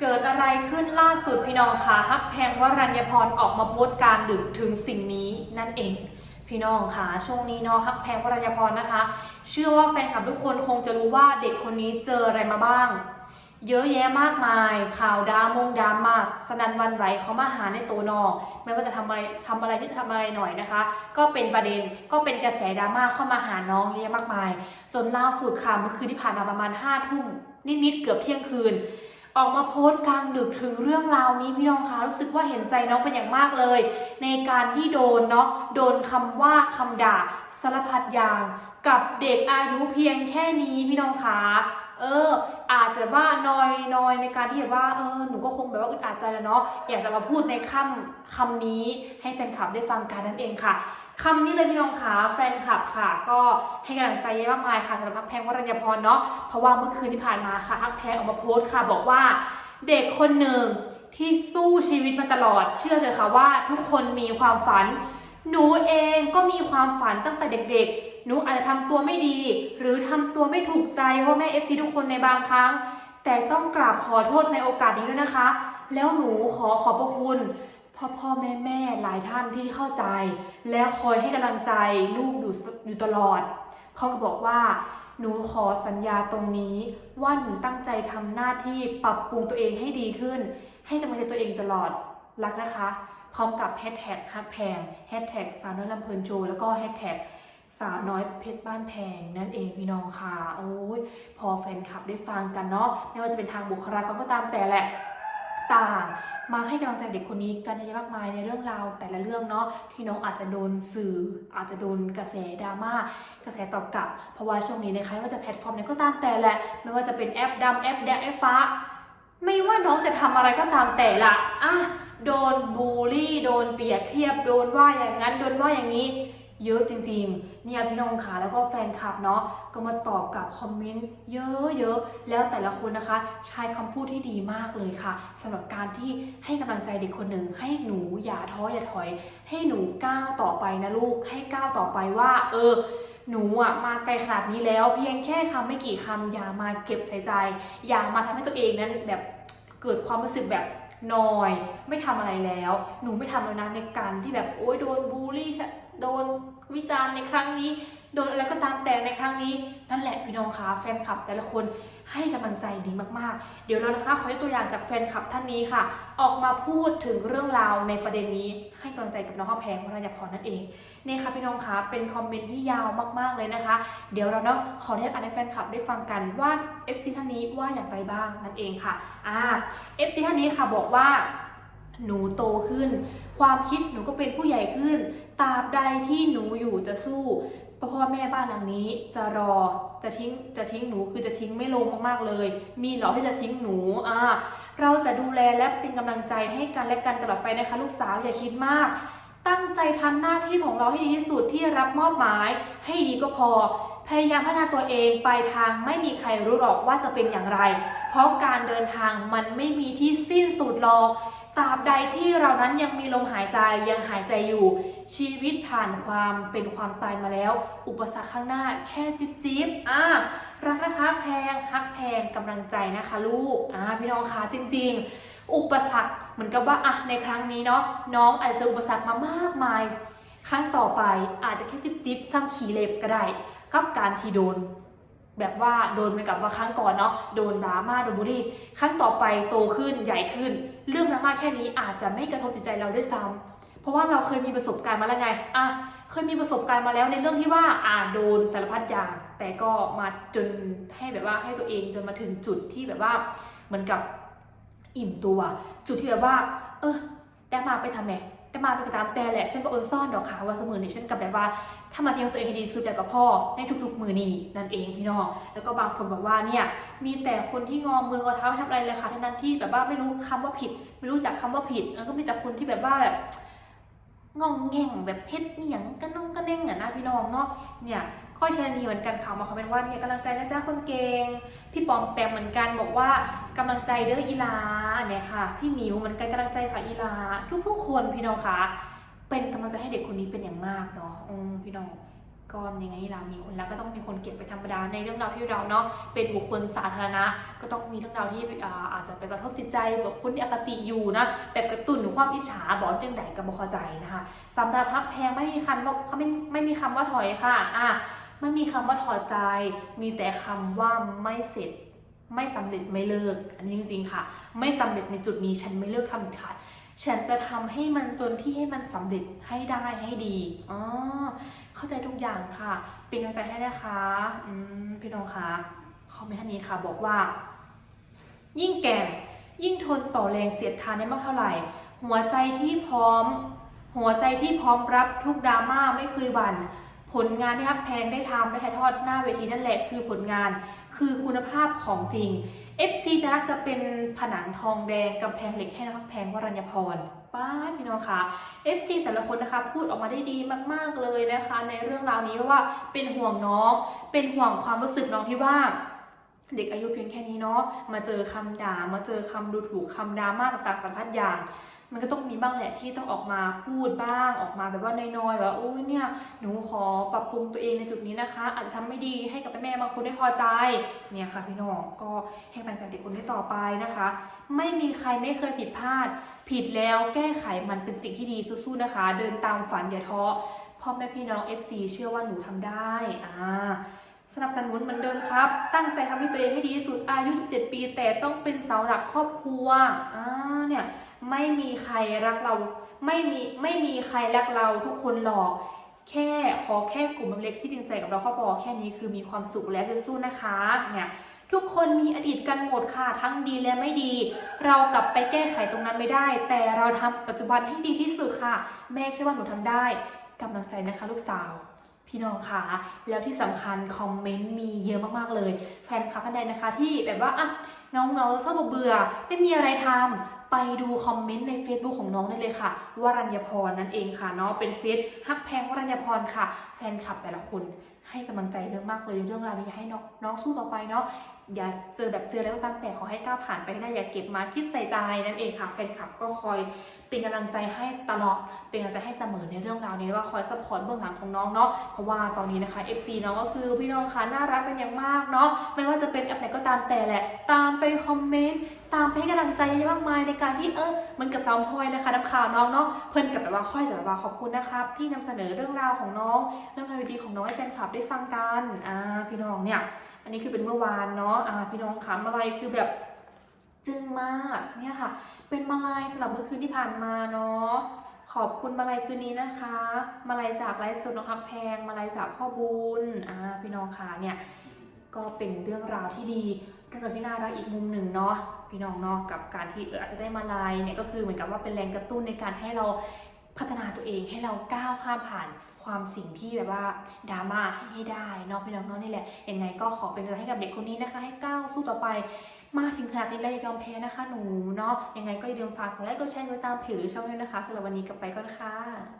เกิดอะไรขึ้นล่าสุดพี่น้องคะฮักแพงวรัญญพรออกมาโพสต์กลารดึกถึงสิ่งนี้นั่นเอง พี่น้องคะช่วงนี้เนาะฮักแพงวรัญญพรนะคะ เชื่อว่าแฟนคลับทุกคนคงจะรู้ว่าเด็กคนนี้เจออะไรมาบ้าง เยอะแยะมากมาย ข่าวดามงดราม่าสนันวันไหวเขามาหาในตัวนอกไม่ว่าจะทำอะไรทำอะไรที่ทำอะไรหน่อยนะคะ ก็เป็นประเด็นก็เป็นกระแสดราม่าเข้ามาหาน้องเยอะแยะมากมาย จนล่าสุดค่ะเมื่อคืนที่ผ่านมาประมาณ5้าทุ่มนิดๆเกือบเที่ยงคืน ออกมาโพสต์กลางดึกถึงเรื่องราวนี้พี่น้องคะรู้สึกว่าเห็นใจน้องเป็นอย่างมากเลย ในการที่โดนเนาะโดนคำว่าคำด่าสารพัดอย่าง กับเด็กอายุเพียงแค่นี้พี่น้องคะเออ อาจจะว่านอยนอยในการที่แบบว่าเออหนูก็คงแบบว่าอึดอัดใจแล้วเนาะอยากจะมาพูดในคำคำนี้ให้แฟนคลับได้ฟังกันนั่นเองค่ะคำนี้เลยพี่น้องคะแฟนคลับค่ะ ก็ให้กำลังใจเยอะมากมายค่ะสำหรับพักแพงวรัญญพรเนาะเพราะว่าเมื่อคืนที่ผ่านมาค่ะพักแพงออกมาโพสต์ค่ะบอกว่าเด็กคนหนึ่งที่สู้ชีวิตมาตลอด เชื่อเถอะค่ะว่าทุกคนมีความฝัน หนูเองก็มีความฝันตั้งแต่เด็กๆ หนูอาจจะทำตัวไม่ดี หรือทำตัวไม่ถูกใจพ่อแม่เอฟซีทุกคนในบางครั้ง แต่ต้องกราบขอโทษในโอกาสนี้ด้วยนะคะ แล้วหนูขอขอบพระคุณพ่อพ่อแม่แม่หลายท่านที่เข้าใจ และคอยให้กำลังใจลูกอยู่อยู่ตลอด เขาก็บอกว่าหนูขอสัญญาตรงนี้ ว่าหนูตั้งใจทำหน้าที่ปรับปรุงตัวเองให้ดีขึ้น ให้กำลังใจตัวเองตลอดรักนะคะ พร้อมกับแฮชแท็กฮักแพงแฮชแท็กสาวน้อยลำเพลินโจแล้วก็แฮชแท็ก สาวน้อยเพชรบ้านแพงนั่นเองพี่น้องค่ะโอ้ยพอแฟนคลับได้ฟังกันเนาะไม่ว่าจะเป็นทางบุคลากรก็ตามแต่แหละต่างมาให้กำลังใจเด็กคนนี้กันเยอะมากมายในเรื่องราวแต่ละเรื่องเนาะที่น้องอาจจะโดนสื่อ อาจจะโดนกระแสดราม่ากระแสตอบกลับ เพราะว่าช่วงนี้นะคะว่าจะแพลตฟอร์มไหนก็ตามแต่แหละ ไม่ว่าจะเป็นแอปดำแอปแดงแอปฟ้า ไม่ว่าน้องจะทำอะไรก็ตามแต่ละอะโดนบูลลี่ โดนเปรียบเทียบโดนว่าอย่างนั้นโดนว่าอย่างนี้ เยอะจริงๆ เนี่ยพี่น้องค่ะแล้วก็แฟนคลับเนาะก็มาตอบกับคอมเมนต์เยอะๆ แล้วแต่ละคนนะคะ ใช้คำพูดที่ดีมากเลยค่ะสำหรับการที่ให้กำลังใจเด็กคนหนึ่งให้หนูอย่าท้ออย่าถอย ให้หนูก้าวต่อไปนะลูกให้ก้าวต่อไปว่า เออหนูอะมาไกลขนาดนี้แล้ว เพียงแค่คำไม่กี่คำอย่ามาเก็บใส่ใจ อย่ามาทำให้ตัวเองนั้นแบบเกิดความรู้สึกแบบนอย ไม่ทำอะไรแล้ว หนูไม่ทำแล้วนะในการที่แบบโอ๊ยโดนบูลลี่ โดนวิจารณ์ในครั้งนี้ โดนอะไรก็ตามแต่ในครั้งนี้ นั่นแหละพี่น้องคะแฟนคลับ แต่ละคนให้กำลังใจดีมากๆ เดี๋ยวเรานะคะขอยกตัวอย่างจากแฟนคลับท่านนี้ค่ะ ออกมาพูดถึงเรื่องราวในประเด็นนี้ ให้กำลังใจกับน้องข้าวแพงวรัญญพรนั่นเองนี่ค่ะพี่น้องคะเป็นคอมเมนต์ที่ยาวมากๆเลยนะคะ เดี๋ยวเราเนาะขอเรียกอ่านให้แฟนคลับได้ฟังกันว่า FC ท่านนี้ว่าอย่างไรบ้างนั่นเองค่ะอ่า FC ท่านนี้ค่ะบอกว่าหนูโตขึ้น ความคิดหนูก็เป็นผู้ใหญ่ขึ้น ตราบใดที่หนูอยู่จะสู้พ่อแม่บ้านหลังนี้จะรอจะทิ้งจะทิ้งหนูคือจะทิ้งไม่ลงมากๆเลย มีหรอที่จะทิ้งหนูอ่าเราจะดูแลและเป็นกำลังใจให้กันและกันตลอดไปนะคะลูกสาวอย่าคิดมาก ตั้งใจทำหน้าที่ของเราให้ดีที่สุดที่รับมอบหมายให้ดีก็พอ พยายามพัฒนาตัวเองไปทางไม่มีใครรู้หรอกว่าจะเป็นอย่างไร เพราะการเดินทางมันไม่มีที่สิ้นสุดหรอก ตราบใดที่เรานั้นยังมีลมหายใจยังหายใจอยู่ ชีวิตผ่านความเป็นความตายมาแล้ว อุปสรรคข้างหน้าแค่จิ๊บจิ๊บอะรักนะคะแพงฮักแพงกำลังใจนะคะลูกอ่าพี่น้องคะจริง ๆ อุปสรรคเหมือนกับว่าอะในครั้งนี้เนาะน้องอาจจะอุปสรรคมามากมาย ครั้งต่อไปอาจจะแค่จิ๊บจิ๊บซ้ำขีเล็บก็ได้กับการที่โดน แบบว่าโดนเหมือนกับว่าครั้งก่อนเนาะโดนดราม่าโดนบูลลี่ครั้งต่อไปโตขึ้นใหญ่ขึ้น เรื่องดราม่าแค่นี้อาจจะไม่กระทบจิตใจเราด้วยซ้ำเพราะว่าเราเคยมีประสบการณ์มาแล้วไงอะเคยมีประสบการณ์มาแล้วในเรื่องที่ว่าอ่าโดนสารพัดอย่างแต่ก็มาจนให้แบบว่าให้ตัวเองจนมาถึงจุดที่แบบว่าเหมือนกับอิ่มตัว จุดที่แบบว่า เออได้มาไปทำไง ได้มาเปกระตามแต่แหละฉันก็เอินซ่อนดอกค่ะว่าเสมือนี่ฉันกับแบบว่าถ้ามาเที่ยวตัวเองให้ดีสุดแต่กับพ่อในทุกๆมือนี่นั่นเองพี่น้องแล้วก็บางคนบอกว่าเนี่ยมีแต่คนที่งอมืองอเท้าไม่ทำอะไรเลยค่ะทั้งนั้นที่แบบว่าไม่รู้คำว่าผิด ไม่รู้จักคำว่าผิด แล้วก็มีแต่คนที่แบบว่าแบบงองแง่งแบบเพชรเนียงกันน้องกันเน่งอะนะพี่น้องเนาะเนี่ย ค่อยเชนีเหมือนกันข่ามาเขาเป็นว่าเนี่ยกำลังใจนะจ๊ะคนเก่งพี่ปอมแปมเหมือนกันบอกว่ากำลังใจเด้ออีลาเนี่ยค่ะ พี่หมิวเหมือนกันกำลังใจค่ะอีลา ทุกๆคนพี่น้องค่ะ เป็นกำลังใจให้เด็กคนนี้เป็นอย่างมากเนาะพี่น้องก็ยังไงล่ะมีคนรักก็ต้องมีคนเกลียดไปธรรมดาในเรื่องราวที่เราเนาะเป็นบุคคลสาธารณะ ก็ต้องมีเรื่องราวที่อาอาจจะไปกระทบจิตใจแบบคนที่อคติอยู่นะแบบกระตุ้นหรือความอิจฉาบอกจังใดก็บ่เข้าใจนะคะสำหรับพักแพงไม่มีคำว่าเขาไม่ไม่มีคำว่าถอยค่ะอะ ไม่มีคำว่าถอดใจ มีแต่คำว่าไม่เสร็จ ไม่สำเร็จไม่เลิก อันนี้จริงๆค่ะ ไม่สำเร็จในจุดนี้ฉันไม่เลิกทำเด็ดขาดฉันจะทำให้มันจนที่ให้มันสำเร็จให้ได้ให้ดีอ๋อเข้าใจทุกอย่างค่ะ เป็นกำลังใจให้นะคะอืมพี่น้องคะคอมเมนต์ท่านนี้ค่ะ บอกว่า ยิ่งแก่งยิ่งทนต่อแรงเสียดทานได้มากเท่าไหร่ หัวใจที่พร้อม หัวใจที่พร้อมรับทุกดราม่าไม่เคยหวั่น ผลงานที่ฮักแพงได้ทำได้ถ่ายทอดหน้าเวทีนั่นแหละคือผลงานคือคุณภาพของจริง FC จะรักจะเป็นผนังทองแดงกำแพงเหล็กให้นักแพงวรัญญพรป้าพี่น้องคะ FC แต่ละคนนะคะพูดออกมาได้ดีมากๆเลยนะคะ ในเรื่องราวนี้เพราะว่าเป็นห่วงน้อง เป็นห่วงความรู้สึกน้องที่ว่าเด็กอายุเพียงแค่นี้เนาะมาเจอคำด่ามาเจอคำดูถูกคำดราม่าต่างๆสารพัดอย่าง มันก็ต้องมีบ้างแหละที่ต้องออกมาพูดบ้างออกมาแบบว่าน้อยๆว่าอุ้ยเนี่ยหนูขอปรับปรุงตัวเองในจุดนี้นะคะ อาจจะทำไม่ดีให้กับแม่บางคนได้พอใจเนี่ยค่ะพี่น้องก็ให้กำลังใจเด็กคนนี้ต่อไปนะคะ ไม่มีใครไม่เคยผิดพลาด ผิดแล้วแก้ไขมันเป็นสิ่งที่ดีสู้ๆนะคะ เดินตามฝันอย่าท้อพ่อแม่พี่น้อง FC เชื่อว่าหนูทำได้อ่าสนับสนุนเหมือนเดิมครับ ตั้งใจทำให้ตัวเองให้ดีที่สุดอายุ 17 ปี แต่ต้องเป็นเสาหลักครอบครัวอ่าเนี่ย ไม่มีใครรักเรา ไม่มีไม่มีใครรักเราทุกคนหรอก แค่ขอแค่กลุ่มเล็กๆที่จริงใจกับเราครอบครัวแค่นี้คือมีความสุขแล้วจะสู้นะคะเนี่ยทุกคนมีอดีตกันหมดค่ะ ทั้งดีและไม่ดี เรากลับไปแก้ไขตรงนั้นไม่ได้ แต่เราทำปัจจุบันให้ดีที่สุดค่ะ แม่เชื่อว่าหนูทำได้กำลังใจนะคะลูกสาว พี่น้องคะแล้วที่สำคัญคอมเมนต์มีเยอะมากๆเลย แฟนคลับท่านใดนะคะ ที่แบบว่าอะเงาเงาเศร้าเบื่อไม่มีอะไรทำไปดูคอมเมนต์ใน Facebook ของน้องได้เลยค่ะ วรัญญพรนั่นเองค่ะเนาะเป็นเฟซฮักแพงวรัญญพรค่ะ แฟนคลับแต่ละคนให้กำลังใจเยอะมากเลยเรื่องราวนี้ให้น้องน้องสู้ต่อไปเนาะ อย่าเจอแบบเจออะไรก็ตามแต่ขอให้ก้าวผ่านไปให้ได้อย่าเก็บมาคิดใส่ใจนั่นเองค่ะแฟนคลับก็คอยเป็นกำลังใจให้ตลอดเป็นกำลังใจให้เสมอในเรื่องราวนี้แล้วก็คอยซัพพอร์ตเบื้องหลังของน้องเนาะเพราะว่าตอนนี้นะคะ FC น้องก็คือพี่น้องคะน่ารักเป็นอย่างมากเนาะไม่ว่าจะเป็นแอปไหนก็ตามแต่แหละ ตามไปคอมเมนต์ตามไปให้กำลังใจเยอะมากมายในการที่เออ มันกับซาวพอยนะคะน้ำข่าวน้องเนาะเพื่อนกับแบบว่าค่อยจะแบบว่าขอบคุณนะครับ ที่นำเสนอเรื่องราวของน้อง เรื่องราวดีๆของน้องให้แฟนคลับได้ฟังกันอ่าพี่น้องเนี่ยอันนี้คือเป็นเมื่อวานเนาะอ่าพี่น้องคะมาลัยคือแบบจึ้งมากเนี่ยค่ะ เป็นมาลัยสำหรับเมื่อคืนที่ผ่านมาเนาะขอบคุณมาลัยคืนนี้นะคะ มาลัยจากไลฟ์สดน้องฮักแพง มาลัยจากพ่อบุญอ่าพี่น้องคะเนี่ยก็เป็นเรื่องราวที่ดี เรื่องราวที่น่ารักอีกมุมหนึ่งเนาะพี่น้องเนาะกับการที่เอออาจจะได้มาลัยเนี่ยก็คือเหมือนกับว่าเป็นแรงกระตุ้นในการให้เราพัฒนาตัวเองให้เราก้าวข้ามผ่านความสิ่งที่แบบว่าดราม่าให้ได้เนาะพี่น้องเนาะนี่แหละยังไงก็ขอเป็นกำลังใจให้กับเด็กคนนี้นะคะ ให้ก้าวสู้ต่อไปมาถึงขนาดนี้แล้วอย่ายอมแพ้นะคะหนูเนาะยังไงก็อย่าลืมฝากกดไลค์กดแชร์กดติดตามเพจหรือช่องด้วยนะคะสำหรับวันนี้กลับไปก่อนค่ะ